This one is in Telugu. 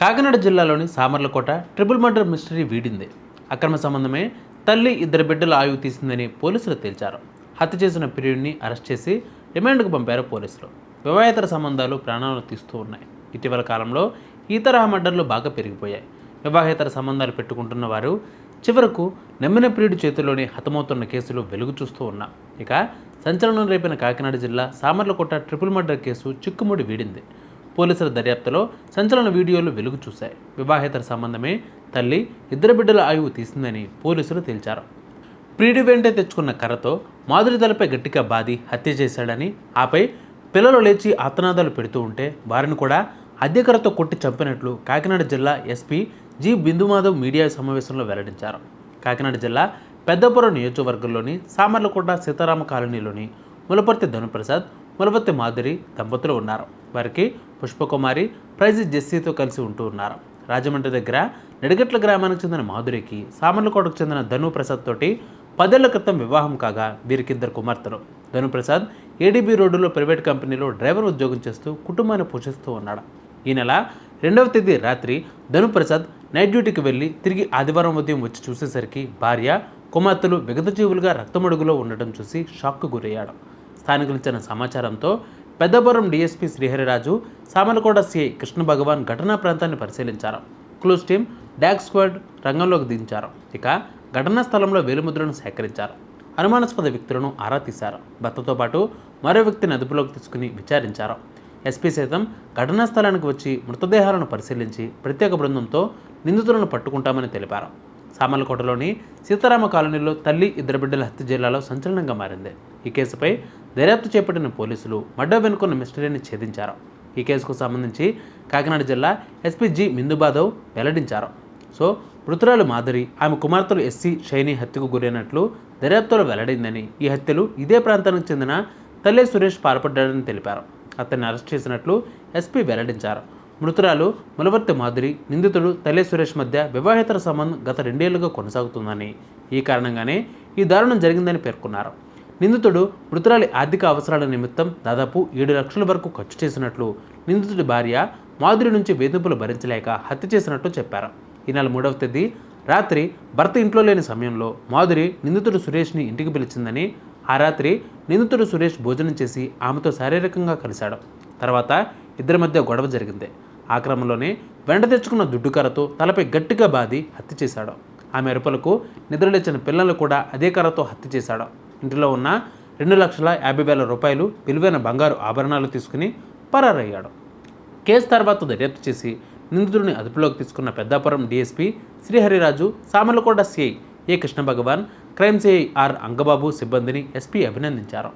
కాకినాడ జిల్లాలోని సామర్లకోట ట్రిపుల్ మర్డర్ మిస్టరీ వీడింది. అక్రమ సంబంధమే తల్లి ఇద్దరు బిడ్డల ఆయువు తీసిందని పోలీసులు తేల్చారు. హత్య చేసిన ప్రియుడిని అరెస్ట్ చేసి రిమాండ్కు పంపారు పోలీసులు. వివాహేతర సంబంధాలు ప్రాణాలను తీస్తూ ఉన్నాయి. ఇటీవల కాలంలో ఈ తరహా మర్డర్లు బాగా పెరిగిపోయాయి. వివాహేతర సంబంధాలు పెట్టుకుంటున్న వారు చివరకు నమ్మిన ప్రియుడి చేతిలోనే హతమవుతున్న కేసులు వెలుగు చూస్తూ ఉన్నా. ఇక సంచలనం రేపిన కాకినాడ జిల్లా సామర్లకోట ట్రిపుల్ మర్డర్ కేసు చిక్కుముడి వీడింది. పోలీసుల దర్యాప్తులో సంచలన వీడియోలు వెలుగు చూశాయి. వివాహేతర సంబంధమే తల్లి ఇద్దరు బిడ్డల ఆయువు తీసిందని పోలీసులు తేల్చారు. ప్రీడి వెంటే తెచ్చుకున్న కర్రతో మాధురి తలపై గట్టిగా బాది హత్య చేశాడని ఆపై పిల్లలు లేచి ఆతనాదాలు పెడుతూ ఉంటే వారిని కూడా అద్దె కొట్టి చంపినట్లు కాకినాడ జిల్లా ఎస్పీ జి. బిందుమాధవ్ మీడియా సమావేశంలో వెల్లడించారు. కాకినాడ జిల్లా పెద్దపురం నియోజకవర్గంలోని సామర్లకోట సీతారామ కాలనీలోని ములపర్తి ధనుప్రసాద్ ములపర్తి మాధురి దంపతులు ఉన్నారు. వారికి పుష్పకుమారి ప్రైజ్ జెస్సీతో కలిసి ఉంటూ ఉన్నారు. రాజమండ్రి దగ్గర నిడగట్ల గ్రామానికి చెందిన మాధురికి సామర్లకోటకు చెందిన ధను ప్రసాద్ తోటి పదేళ్ళ క్రితం వివాహం కాగా వీరికిద్దరు కుమార్తెలు. ధనుప్రసాద్ ఏడీబీ రోడ్డులో ప్రైవేట్ కంపెనీలో డ్రైవర్ ఉద్యోగం చేస్తూ కుటుంబాన్ని పోషిస్తూ ఉన్నాడు. ఈ నెల రెండవ తేదీ రాత్రి ధనుప్రసాద్ నైట్ డ్యూటీకి వెళ్ళి తిరిగి ఆదివారం ఉదయం వచ్చి చూసేసరికి భార్య కుమార్తెలు విగతజీవులుగా రక్తమడుగులో ఉండటం చూసి షాక్కు గురయ్యాడు. స్థానికులు ఇచ్చిన సమాచారంతో పెద్దపురం డీఎస్పీ శ్రీహరిరాజు సామలకోట సిఐ కృష్ణ భగవాన్ ఘటనా ప్రాంతాన్ని పరిశీలించారు. క్లూస్ టీం డాగ్ స్క్వాడ్ రంగంలోకి దించారు. ఇక ఘటనా స్థలంలో వేలిముద్రను సేకరించారు. అనుమానాస్పద వ్యక్తులను ఆరా తీశారు. భర్తతో పాటు మరో వ్యక్తిని అదుపులోకి తీసుకుని విచారించారు. ఎస్పీ సైతం ఘటనా స్థలానికి వచ్చి మృతదేహాలను పరిశీలించి ప్రత్యేక బృందంతో నిందితులను పట్టుకుంటామని తెలిపారు. సామర్లకోటలోని సీతారామ కాలనీలో తల్లి ఇద్దరు బిడ్డల హత్య జిల్లాలో సంచలనంగా మారింది. ఈ కేసుపై దర్యాప్తు చేపట్టిన పోలీసులు మడ్డ వెనుకున్న మిస్టరీని ఛేదించారు. ఈ కేసుకు సంబంధించి కాకినాడ జిల్లా ఎస్పీ జి మిందుబాదవ్ వెల్లడించారు. సో మృతురాలు మాధురి ఆమె కుమార్తెలు ఎస్సీ షైని హత్యకు గురైనట్లు దర్యాప్తులో వెల్లడిందని ఈ హత్యలు ఇదే ప్రాంతానికి చెందిన తల్లే సురేష్ పాల్పడ్డాడని తెలిపారు. అతన్ని అరెస్ట్ చేసినట్లు ఎస్పీ వెల్లడించారు. మృతురాలు ములవర్తి మాధురి నిందితుడు తల్లే సురేష్ మధ్య వివాహేతర సంబంధం గత రెండేళ్ళుగా కొనసాగుతుందని ఈ కారణంగానే ఈ దారుణం జరిగిందని పేర్కొన్నారు. నిందితుడు మృతురాలి ఆర్థిక అవసరాల నిమిత్తం దాదాపు ఏడు లక్షల వరకు ఖర్చు చేసినట్లు నిందితుడి భార్య మాధురి నుంచి వేధింపులు భరించలేక హత్య చేసినట్లు చెప్పారు. ఈ నెల మూడవ తేదీ రాత్రి భర్త ఇంట్లో లేని సమయంలో మాధురి నిందితుడు సురేష్ని ఇంటికి పిలిచిందని ఆ రాత్రి నిందితుడు సురేష్ భోజనం చేసి ఆమెతో శారీరకంగా కలిశాడు. తర్వాత ఇద్దరి మధ్య గొడవ జరిగింది. ఆ క్రమంలోనే వెంట తెచ్చుకున్న దుడ్డుకరతో తలపై గట్టిగా బాది హత్య చేశాడు. ఆమె అరుపులకు నిద్రలేచిన పిల్లలు కూడా అదే కర్రతో హత్య చేశాడు. ఇంటిలో ఉన్న రెండు లక్షల యాభై వేల రూపాయలు విలువైన బంగారు ఆభరణాలు తీసుకుని పరారయ్యాడు. కేసు తర్వాత దర్యాప్తు చేసి నిందితుడిని అదుపులోకి తీసుకున్న Peddapuram DSP Srihariraju Samarlakota CI A Krishna Bhagavan crime CI R Angababu సిబ్బందిని ఎస్పీ అభినందించారు.